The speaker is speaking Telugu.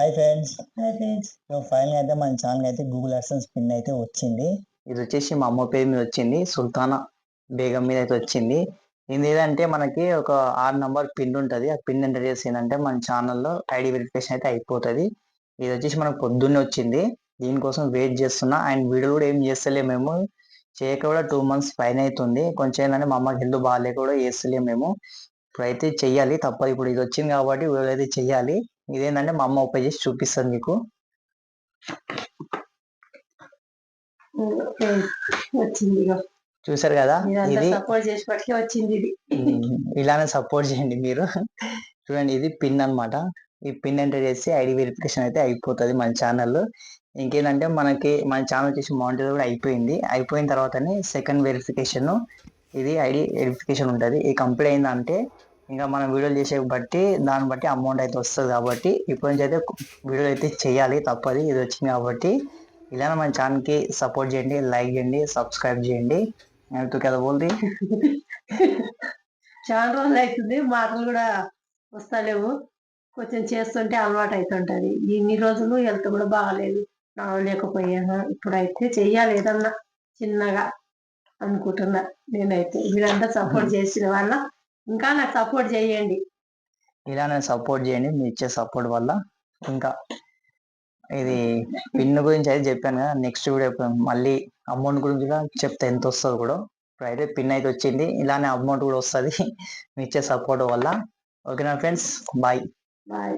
Hi friends hi friends so final అయితే మన ఛానల్ అయితే గూగుల్ అడ్సెన్స్ పిన్ అయితే వచ్చింది. ఇది వచ్చేసి మా అమ్మ పేరు మీద వచ్చింది. సుల్తానా బేగం మీద అయితే వచ్చింది. ఇది ఏదంటే మనకి ఒక ఆరు నంబర్ పిన్ ఉంటుంది. ఆ పిన్ ఎంటర్ చేసి ఏంటంటే మన ఛానల్లో ఐడి వెరిఫికేషన్ అయితే అయిపోతుంది. ఇది వచ్చేసి మనకు పొద్దున్నే వచ్చింది. దీనికోసం వెయిట్ చేస్తున్నా. అండ్ వీడియో కూడా ఏం చేస్తలేము మేము. చేయక కూడా టూ మంత్స్ పైన అవుతుంది కొంచెం ఏంటంటే మా అమ్మకి హెల్త్ బాగాలేక కూడా చేస్తలేము మేము. ఇప్పుడైతే చెయ్యాలి. తప్పదు. ఇప్పుడు ఇది వచ్చింది కాబట్టి వీడియో అయితే చెయ్యాలి. ఇదేంటంటే మా అమ్మ ఓపెన్ చేసి చూపిస్తుంది మీకు. వచ్చింది చూసారు కదా? ఇది సపోర్ట్ చేసేపటికి వచ్చింది ఇది. ఉమ్, ఇలానే సపోర్ట్ చేయండి మీరు. చూడండి ఇది పిన్ అన్నమాట. ఈ పిన్ ఎంటర్ చేసి ఐడి వెరిఫికేషన్ అయితే అయిపోతుంది మన ఛానల్లో ఇంకేంటంటే మనకి మన ఛానల్ వచ్చేసి మానిటర్ కూడా అయిపోయింది. అయిపోయిన తర్వాతనే సెకండ్ వెరిఫికేషన్ ఇది ఐడి వెరిఫికేషన్ ఉంటుంది. ఇది కంప్లీట్ అయిందంటే ఇంకా మనం వీడియోలు చేసే బట్టి దాన్ని బట్టి అమౌంట్ అయితే వస్తుంది కాబట్టి ఇప్పటి నుంచి అయితే వీడియో అయితే చేయాలి తప్పది ఇది వచ్చింది కాబట్టి. ఇలానే మన ఛానల్కి సపోర్ట్ చేయండి లైక్ చేయండి సబ్స్క్రైబ్ చేయండి. నేను కదా బోల్ది చాలా రోజులు అవుతుంది మాటలు కూడా వస్తలేవు. కొంచెం చేస్తుంటే అలవాటు అవుతుంటుంది ఇన్ని రోజులు హెల్త్ కూడా బాగాలేదు. లేకపోయాను ఇప్పుడైతే చెయ్యాలి ఏదన్నా చిన్నగా అనుకుంటున్నా నేనైతే. మీరంతా సపోర్ట్ చేసిన వల్ల ఇంకా నాకు సపోర్ట్ చేయండి. ఇలానే సపోర్ట్ చేయండి మీ ఇచ్చే సపోర్ట్ వల్ల. ఇంకా ఇది పిన్ గురించి అయితే చెప్పాను కదా నెక్స్ట్ వీడియో మళ్ళీ అమౌంట్ గురించి కూడా చెప్తే ఎంత వస్తుంది కూడా. ఇప్పుడు అయితే పిన్ అయితే వచ్చింది ఇలానే అమౌంట్ కూడా వస్తుంది. మీ ఇచ్చే సపోర్ట్ వల్ల. ఓకేనా ఫ్రెండ్స్ బాయ్ బాయ్